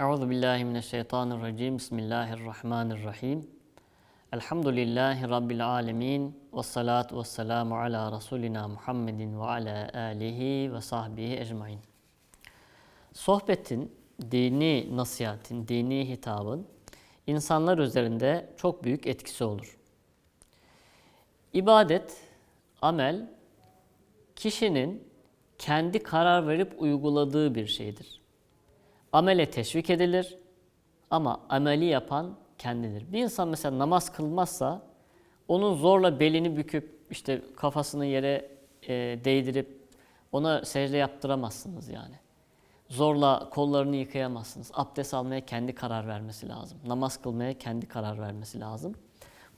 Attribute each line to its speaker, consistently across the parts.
Speaker 1: Euzu billahi mineşşeytanirracim. Bismillahirrahmanirrahim. Elhamdülillahi rabbil alamin ve salatu vesselamu ala rasulina Muhammedin ve ala alihi ve sahbihi ecmaîn. Sohbetin, dini nasihatin, dini hitabın insanlar üzerinde çok büyük etkisi olur. İbadet, amel kişinin kendi karar verip uyguladığı bir şeydir. Amele teşvik edilir ama ameli yapan kendidir. Bir insan mesela namaz kılmazsa onun zorla belini büküp işte kafasını yere e, değdirip ona secde yaptıramazsınız yani. Zorla kollarını yıkayamazsınız. Abdest almaya kendi karar vermesi lazım. Namaz kılmaya kendi karar vermesi lazım.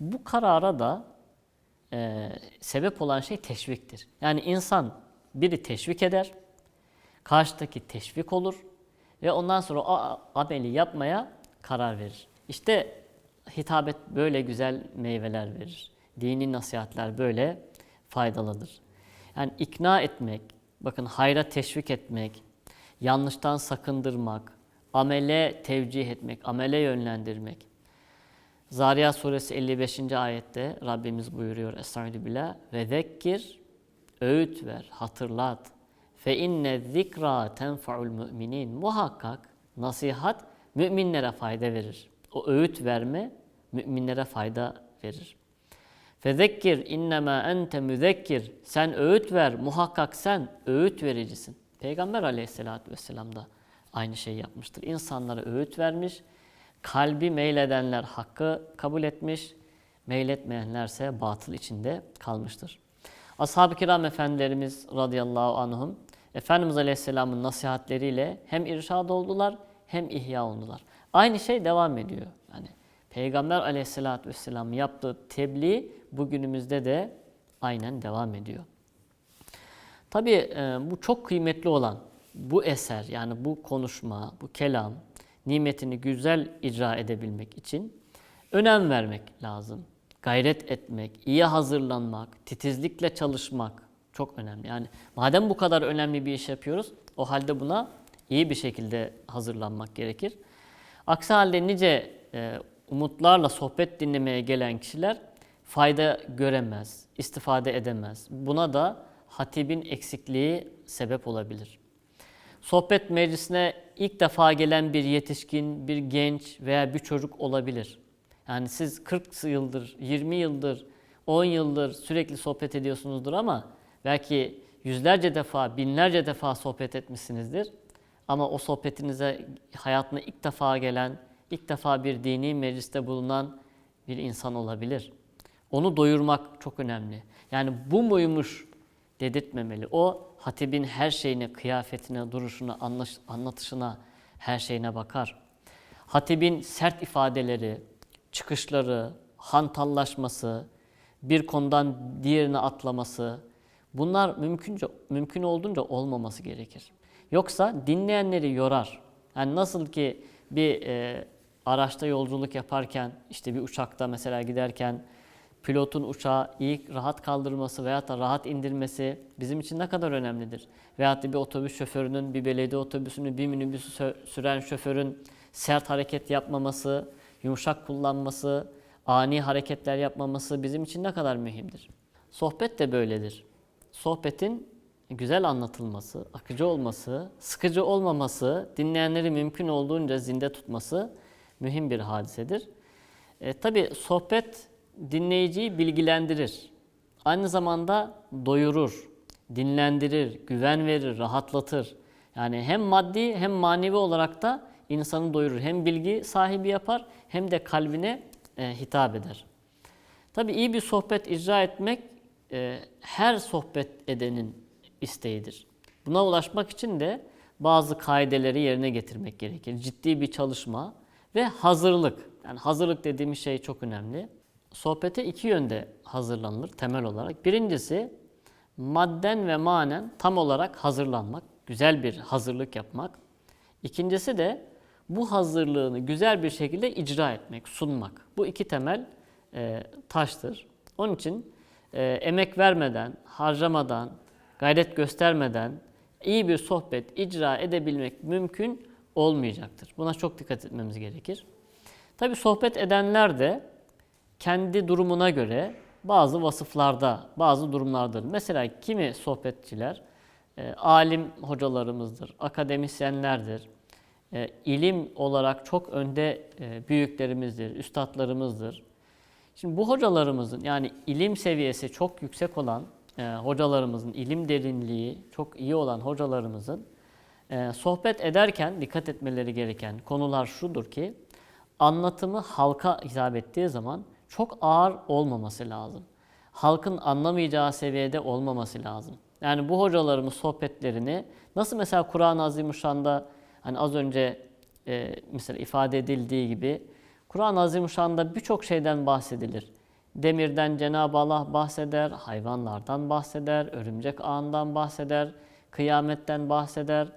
Speaker 1: Bu karara da e, sebep olan şey teşviktir. Yani insan biri teşvik eder, karşıdaki teşvik olur ve ondan sonra o ameli yapmaya karar verir. İşte hitabet böyle güzel meyveler verir. Dini nasihatler böyle faydalıdır. Yani ikna etmek, bakın hayra teşvik etmek, yanlıştan sakındırmak, amele tevcih etmek, amele yönlendirmek. Zariyat suresi 55. ayette Rabbimiz buyuruyor Estaizu billah ve zekkir öğüt ver, hatırlat. Fe inne zikra tenfaul müminin. Muhakkak nasihat müminlere fayda verir. O öğüt verme müminlere fayda verir. Fezekkir innema ente müzekkir. Sen öğüt ver. Muhakkak sen öğüt vericisin. Peygamber aleyhissalatü vesselam da aynı şeyi yapmıştır. İnsanlara öğüt vermiş. Kalbi meyledenler hakkı kabul etmiş. Meyletmeyenlerse batıl içinde kalmıştır. Ashab-ı kiram efendilerimiz radıyallahu anhum Efendimiz Aleyhisselam'ın nasihatleriyle hem irşad oldular hem ihya oldular. Aynı şey devam ediyor. Yani Peygamber Aleyhisselatü Vesselam yaptığı tebliğ bugünümüzde de aynen devam ediyor. Tabii e, bu çok kıymetli olan bu eser yani bu konuşma, bu kelam nimetini güzel icra edebilmek için önem vermek lazım. Gayret etmek, iyi hazırlanmak, titizlikle çalışmak çok önemli. Yani madem bu kadar önemli bir iş yapıyoruz, o halde buna iyi bir şekilde hazırlanmak gerekir. Aksi halde nice e, umutlarla sohbet dinlemeye gelen kişiler fayda göremez, istifade edemez. Buna da hatibin eksikliği sebep olabilir. Sohbet meclisine ilk defa gelen bir yetişkin, bir genç veya bir çocuk olabilir. Yani siz 40 yıldır, 20 yıldır, 10 yıldır sürekli sohbet ediyorsunuzdur ama belki yüzlerce defa, binlerce defa sohbet etmişsinizdir. Ama o sohbetinize hayatına ilk defa gelen, ilk defa bir dini mecliste bulunan bir insan olabilir. Onu doyurmak çok önemli. Yani bu muymuş dedirtmemeli. O hatibin her şeyine, kıyafetine, duruşuna, anlatışına, her şeyine bakar. Hatibin sert ifadeleri, çıkışları, hantallaşması, bir konudan diğerine atlaması, bunlar mümkünce mümkün olduğunca olmaması gerekir. Yoksa dinleyenleri yorar. Yani nasıl ki bir e, araçta yolculuk yaparken, işte bir uçakta mesela giderken pilotun uçağı iyi rahat kaldırması veya da rahat indirmesi bizim için ne kadar önemlidir. Veyahut da bir otobüs şoförünün, bir belediye otobüsünü, bir minibüsü süren şoförün sert hareket yapmaması, yumuşak kullanması, ani hareketler yapmaması bizim için ne kadar mühimdir. Sohbet de böyledir. Sohbetin güzel anlatılması, akıcı olması, sıkıcı olmaması, dinleyenleri mümkün olduğunca zinde tutması mühim bir hadisedir. E, Tabi sohbet dinleyiciyi bilgilendirir. Aynı zamanda doyurur, dinlendirir, güven verir, rahatlatır. Yani hem maddi hem manevi olarak da insanı doyurur. Hem bilgi sahibi yapar hem de kalbine e, hitap eder. Tabi iyi bir sohbet icra etmek e, her sohbet edenin isteğidir. Buna ulaşmak için de bazı kaideleri yerine getirmek gerekir. Ciddi bir çalışma ve hazırlık. Yani hazırlık dediğimiz şey çok önemli. Sohbete iki yönde hazırlanılır temel olarak. Birincisi madden ve manen tam olarak hazırlanmak, güzel bir hazırlık yapmak. İkincisi de bu hazırlığını güzel bir şekilde icra etmek, sunmak. Bu iki temel e, taştır. Onun için e, emek vermeden, harcamadan, gayret göstermeden iyi bir sohbet icra edebilmek mümkün olmayacaktır. Buna çok dikkat etmemiz gerekir. Tabi sohbet edenler de kendi durumuna göre bazı vasıflarda, bazı durumlardır. Mesela kimi sohbetçiler e, alim hocalarımızdır, akademisyenlerdir, e, ilim olarak çok önde e, büyüklerimizdir, üstadlarımızdır. Şimdi bu hocalarımızın yani ilim seviyesi çok yüksek olan e, hocalarımızın, ilim derinliği çok iyi olan hocalarımızın e, sohbet ederken dikkat etmeleri gereken konular şudur ki anlatımı halka hitap ettiği zaman çok ağır olmaması lazım. Halkın anlamayacağı seviyede olmaması lazım. Yani bu hocalarımız sohbetlerini nasıl mesela Kur'an-ı Azimuşşan'da hani az önce e, mesela ifade edildiği gibi Kur'an-ı Azimuşşan'da birçok şeyden bahsedilir. Demirden Cenab-ı Allah bahseder, hayvanlardan bahseder, örümcek ağından bahseder, kıyametten bahseder.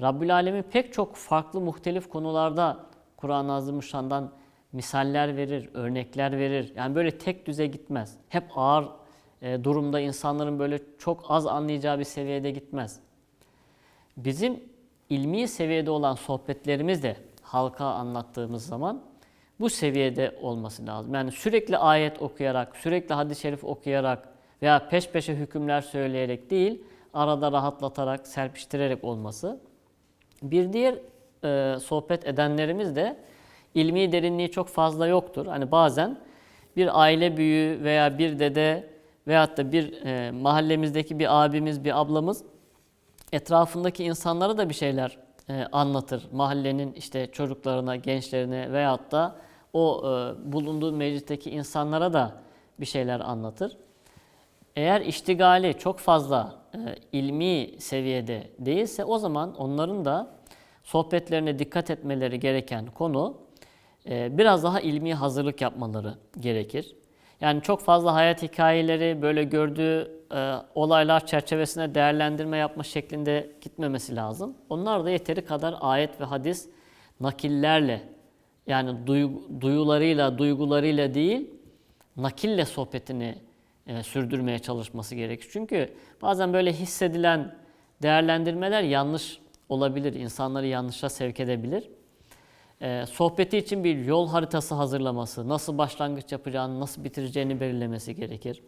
Speaker 1: Rabbül Alemin pek çok farklı muhtelif konularda Kur'an-ı Azimuşşan'dan misaller verir, örnekler verir. Yani böyle tek düze gitmez. Hep ağır e, durumda insanların böyle çok az anlayacağı bir seviyede gitmez. Bizim ilmi seviyede olan sohbetlerimiz de halka anlattığımız zaman bu seviyede olması lazım. Yani sürekli ayet okuyarak, sürekli hadis-i şerif okuyarak veya peş peşe hükümler söyleyerek değil, arada rahatlatarak, serpiştirerek olması. Bir diğer e, sohbet edenlerimiz de ilmi derinliği çok fazla yoktur. Hani bazen bir aile büyüğü veya bir dede veyahut da bir e, mahallemizdeki bir abimiz, bir ablamız etrafındaki insanlara da bir şeyler e, anlatır. Mahallenin işte çocuklarına, gençlerine veyahut da o e, bulunduğu meclisteki insanlara da bir şeyler anlatır. Eğer iştigali çok fazla e, ilmi seviyede değilse o zaman onların da sohbetlerine dikkat etmeleri gereken konu biraz daha ilmi hazırlık yapmaları gerekir. Yani çok fazla hayat hikayeleri böyle gördüğü e, olaylar çerçevesinde değerlendirme yapma şeklinde gitmemesi lazım. Onlar da yeteri kadar ayet ve hadis nakillerle yani duygu, duyularıyla, duygularıyla değil nakille sohbetini e, sürdürmeye çalışması gerekir. Çünkü bazen böyle hissedilen değerlendirmeler yanlış olabilir, insanları yanlışa sevk edebilir. E, sohbeti için bir yol haritası hazırlaması, nasıl başlangıç yapacağını, nasıl bitireceğini belirlemesi gerekir.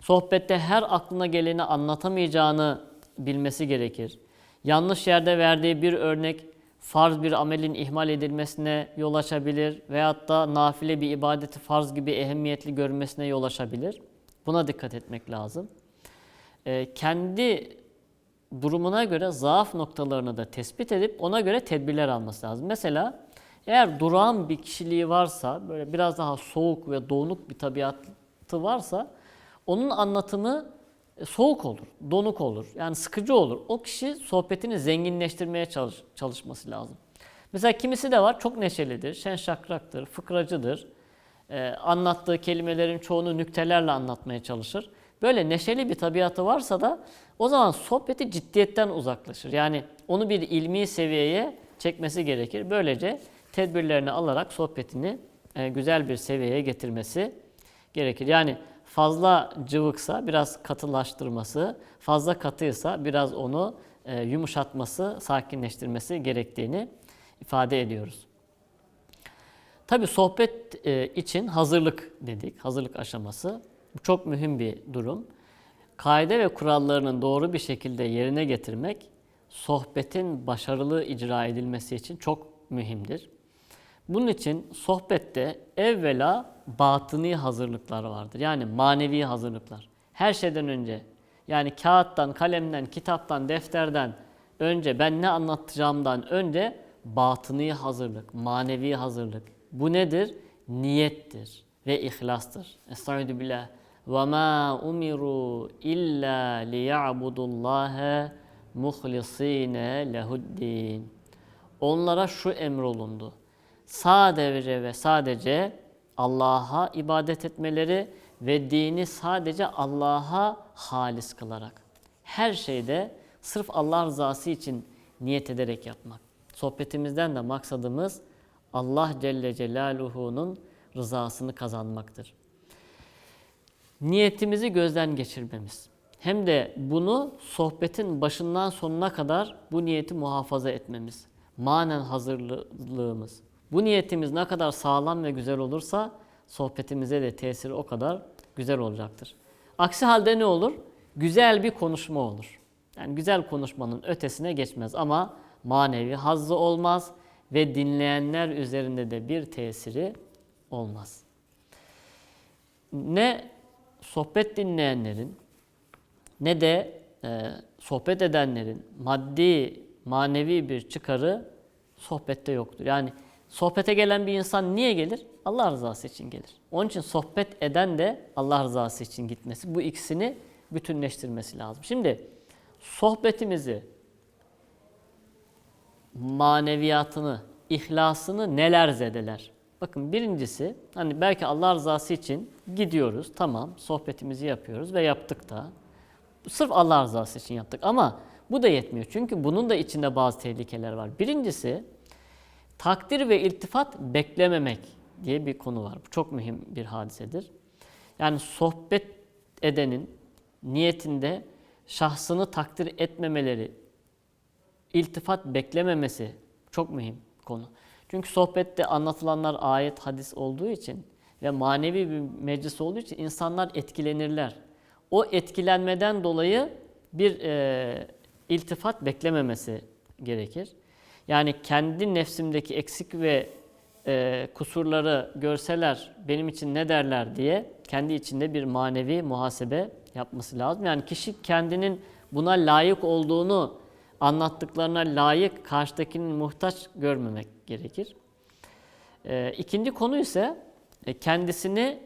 Speaker 1: Sohbette her aklına geleni anlatamayacağını bilmesi gerekir. Yanlış yerde verdiği bir örnek farz bir amelin ihmal edilmesine yol açabilir veyahut da nafile bir ibadeti farz gibi ehemmiyetli görmesine yol açabilir. Buna dikkat etmek lazım. Ee, kendi durumuna göre zaaf noktalarını da tespit edip ona göre tedbirler alması lazım. Mesela eğer durağan bir kişiliği varsa, böyle biraz daha soğuk ve donuk bir tabiatı varsa onun anlatımı e, soğuk olur, donuk olur. Yani sıkıcı olur. O kişi sohbetini zenginleştirmeye çalış, çalışması lazım. Mesela kimisi de var çok neşelidir, şen şakraktır, fıkracıdır. Ee, anlattığı kelimelerin çoğunu nüktelerle anlatmaya çalışır. Böyle neşeli bir tabiatı varsa da o zaman sohbeti ciddiyetten uzaklaşır. Yani onu bir ilmi seviyeye çekmesi gerekir. Böylece tedbirlerini alarak sohbetini e, güzel bir seviyeye getirmesi gerekir. Yani fazla cıvıksa biraz katılaştırması, fazla katıysa biraz onu e, yumuşatması, sakinleştirmesi gerektiğini ifade ediyoruz. Tabi sohbet e, için hazırlık dedik, hazırlık aşaması. Bu çok mühim bir durum. Kaide ve kurallarının doğru bir şekilde yerine getirmek sohbetin başarılı icra edilmesi için çok mühimdir. Bunun için sohbette evvela batıni hazırlıklar vardır. Yani manevi hazırlıklar. Her şeyden önce yani kağıttan, kalemden, kitaptan, defterden önce ben ne anlatacağımdan önce batıni hazırlık, manevi hazırlık. Bu nedir? Niyettir ve ihlastır. Estaizu billah. وَمَا اُمِرُوا اِلَّا لِيَعْبُدُوا اللّٰهَ مُخْلِص۪ينَ لَهُ الدِّينَ Onlara şu emrolundu. Sadece ve sadece Allah'a ibadet etmeleri ve dini sadece Allah'a halis kılarak. Her şeyde sırf Allah rızası için niyet ederek yapmak. Sohbetimizden de maksadımız Allah Celle Celaluhu'nun rızasını kazanmaktır. Niyetimizi gözden geçirmemiz. Hem de bunu sohbetin başından sonuna kadar bu niyeti muhafaza etmemiz. manen hazırlığımız, bu niyetimiz ne kadar sağlam ve güzel olursa sohbetimize de tesiri o kadar güzel olacaktır. Aksi halde ne olur? Güzel bir konuşma olur. Yani güzel konuşmanın ötesine geçmez ama manevi hazzı olmaz ve dinleyenler üzerinde de bir tesiri olmaz. Ne sohbet dinleyenlerin ne de e, sohbet edenlerin maddi, manevi bir çıkarı sohbette yoktur. Yani sohbete gelen bir insan niye gelir? Allah rızası için gelir. Onun için sohbet eden de Allah rızası için gitmesi. Bu ikisini bütünleştirmesi lazım. Şimdi sohbetimizi, maneviyatını, ihlasını neler zedeler? Bakın birincisi hani belki Allah rızası için gidiyoruz tamam sohbetimizi yapıyoruz ve yaptık da. Sırf Allah rızası için yaptık ama bu da yetmiyor. Çünkü bunun da içinde bazı tehlikeler var. Birincisi takdir ve iltifat beklememek diye bir konu var. Bu çok mühim bir hadisedir. Yani sohbet edenin niyetinde şahsını takdir etmemeleri, iltifat beklememesi çok mühim konu. Çünkü sohbette anlatılanlar ayet, hadis olduğu için ve manevi bir meclis olduğu için insanlar etkilenirler. O etkilenmeden dolayı bir e, iltifat beklememesi gerekir. Yani kendi nefsimdeki eksik ve e, kusurları görseler benim için ne derler diye kendi içinde bir manevi muhasebe yapması lazım. Yani kişi kendinin buna layık olduğunu anlattıklarına layık karşıdakinin muhtaç görmemek gerekir. E, ikinci konu ise e, kendisini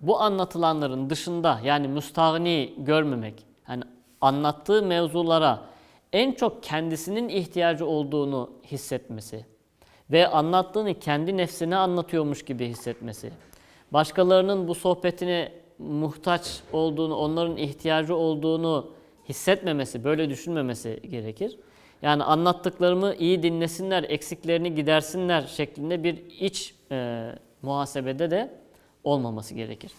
Speaker 1: bu anlatılanların dışında yani müstahni görmemek. Yani anlattığı mevzulara en çok kendisinin ihtiyacı olduğunu hissetmesi ve anlattığını kendi nefsine anlatıyormuş gibi hissetmesi. Başkalarının bu sohbetine muhtaç olduğunu, onların ihtiyacı olduğunu hissetmemesi, böyle düşünmemesi gerekir. Yani anlattıklarımı iyi dinlesinler, eksiklerini gidersinler şeklinde bir iç e, muhasebede de olmaması gerekir.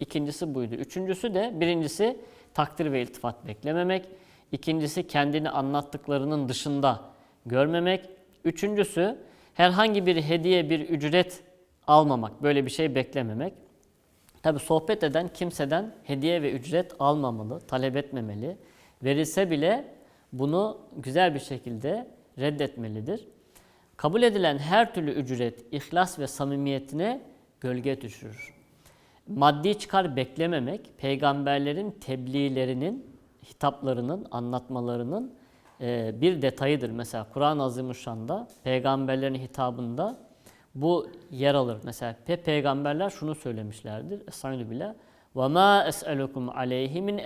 Speaker 1: İkincisi buydu. Üçüncüsü de birincisi takdir ve iltifat beklememek. İkincisi kendini anlattıklarının dışında görmemek. Üçüncüsü herhangi bir hediye, bir ücret almamak, böyle bir şey beklememek. Tabi sohbet eden kimseden hediye ve ücret almamalı, talep etmemeli. Verilse bile bunu güzel bir şekilde reddetmelidir. Kabul edilen her türlü ücret, ihlas ve samimiyetine gölge düşürür. Maddi çıkar beklememek, peygamberlerin tebliğlerinin, hitaplarının, anlatmalarının e, bir detayıdır. Mesela Kur'an-ı Azimuşşan'da, peygamberlerin hitabında bu yer alır. Mesela pe peygamberler şunu söylemişlerdir. Estaizu bile. Ve ma es'elukum aleyhi min.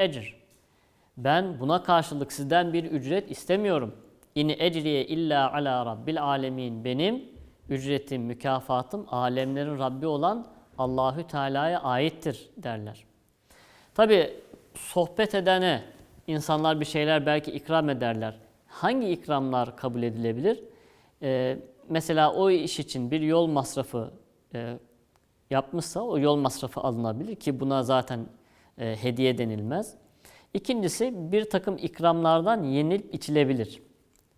Speaker 1: Ben buna karşılık sizden bir ücret istemiyorum. İni ecriye illa ala rabbil alemin. Benim ücretim, mükafatım alemlerin Rabbi olan Allahü Teala'ya aittir derler. Tabi sohbet edene, insanlar bir şeyler belki ikram ederler. Hangi ikramlar kabul edilebilir? Ee, mesela o iş için bir yol masrafı e, yapmışsa o yol masrafı alınabilir ki buna zaten e, hediye denilmez. İkincisi bir takım ikramlardan yenilip içilebilir.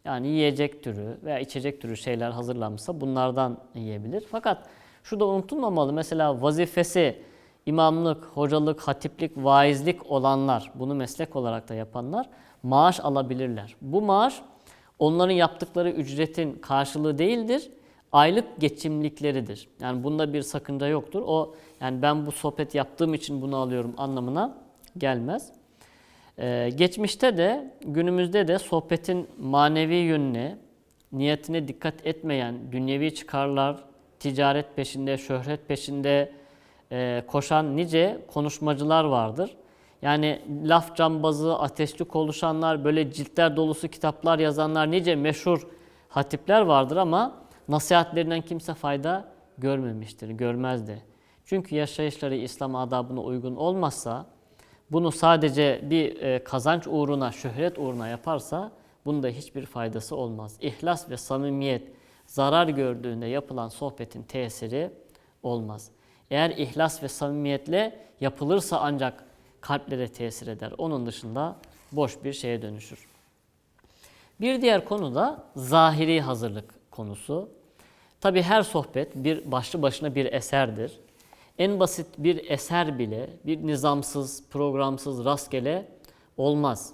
Speaker 1: Yani yiyecek türü veya içecek türü şeyler hazırlanmışsa bunlardan yiyebilir. Fakat şu da unutulmamalı. Mesela vazifesi imamlık, hocalık, hatiplik, vaizlik olanlar, bunu meslek olarak da yapanlar maaş alabilirler. Bu maaş onların yaptıkları ücretin karşılığı değildir. Aylık geçimlikleridir. Yani bunda bir sakınca yoktur. O yani ben bu sohbet yaptığım için bunu alıyorum anlamına gelmez. Ee, geçmişte de günümüzde de sohbetin manevi yönüne, niyetine dikkat etmeyen dünyevi çıkarlar, ticaret peşinde, şöhret peşinde e, koşan nice konuşmacılar vardır. Yani laf cambazı, ateşli konuşanlar, böyle ciltler dolusu kitaplar yazanlar nice meşhur hatipler vardır ama nasihatlerinden kimse fayda görmemiştir, görmezdi. Çünkü yaşayışları İslam adabına uygun olmazsa, bunu sadece bir e, kazanç uğruna, şöhret uğruna yaparsa bunda hiçbir faydası olmaz. İhlas ve samimiyet zarar gördüğünde yapılan sohbetin tesiri olmaz. Eğer ihlas ve samimiyetle yapılırsa ancak kalplere tesir eder. Onun dışında boş bir şeye dönüşür. Bir diğer konu da zahiri hazırlık. konusu. Tabi her sohbet bir başlı başına bir eserdir. En basit bir eser bile bir nizamsız, programsız, rastgele olmaz.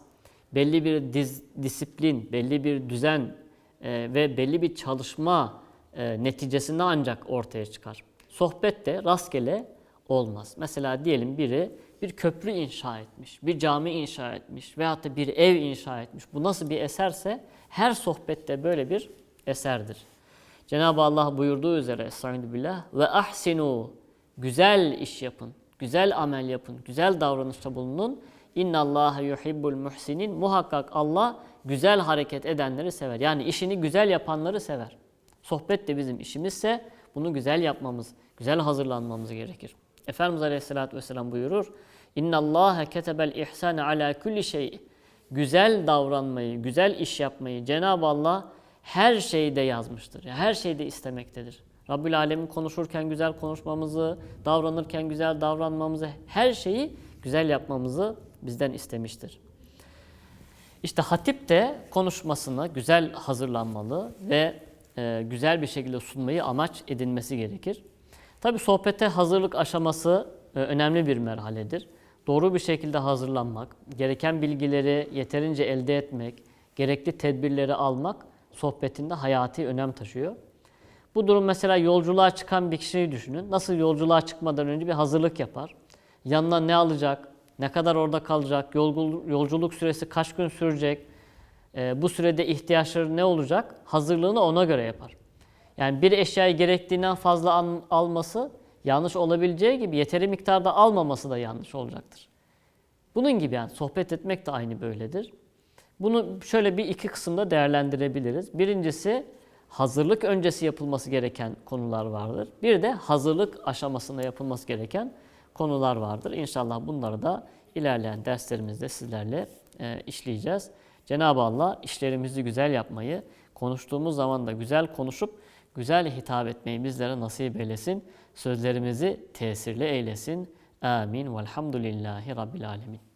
Speaker 1: Belli bir diz, disiplin, belli bir düzen e, ve belli bir çalışma e, neticesinde ancak ortaya çıkar. Sohbet de rastgele olmaz. Mesela diyelim biri bir köprü inşa etmiş, bir cami inşa etmiş veyahut da bir ev inşa etmiş. Bu nasıl bir eserse her sohbette böyle bir eserdir. Cenab-ı Allah buyurduğu üzere Estaizu billah ve ahsinu güzel iş yapın, güzel amel yapın, güzel davranışta bulunun. İnna Allah yuhibbul muhsinin. Muhakkak Allah güzel hareket edenleri sever. Yani işini güzel yapanları sever. Sohbet de bizim işimizse bunu güzel yapmamız, güzel hazırlanmamız gerekir. Efendimiz Aleyhisselatü Vesselam buyurur. İnna Allah ketebel ihsane ala kulli şey. Güzel davranmayı, güzel iş yapmayı Cenab-ı Allah her şeyde yazmıştır. Her şeyde istemektedir. Rabbül Alemin konuşurken güzel konuşmamızı, davranırken güzel davranmamızı, her şeyi güzel yapmamızı bizden istemiştir. İşte hatip de konuşmasına güzel hazırlanmalı ve e, güzel bir şekilde sunmayı amaç edinmesi gerekir. Tabi sohbete hazırlık aşaması e, önemli bir merhaledir. Doğru bir şekilde hazırlanmak, gereken bilgileri yeterince elde etmek, gerekli tedbirleri almak sohbetinde hayati önem taşıyor. Bu durum mesela yolculuğa çıkan bir kişiyi düşünün. Nasıl yolculuğa çıkmadan önce bir hazırlık yapar. Yanına ne alacak, ne kadar orada kalacak, yolculuk süresi kaç gün sürecek, e, bu sürede ihtiyaçları ne olacak, hazırlığını ona göre yapar. Yani bir eşyayı gerektiğinden fazla alması yanlış olabileceği gibi yeteri miktarda almaması da yanlış olacaktır. Bunun gibi yani sohbet etmek de aynı böyledir. Bunu şöyle bir iki kısımda değerlendirebiliriz. Birincisi hazırlık öncesi yapılması gereken konular vardır. Bir de hazırlık aşamasında yapılması gereken konular vardır. İnşallah bunları da ilerleyen derslerimizde sizlerle e, işleyeceğiz. Cenab-ı Allah işlerimizi güzel yapmayı, konuştuğumuz zaman da güzel konuşup güzel hitap etmeyi bizlere nasip eylesin. Sözlerimizi tesirli eylesin. Amin. Velhamdülillahi Rabbil Alemin.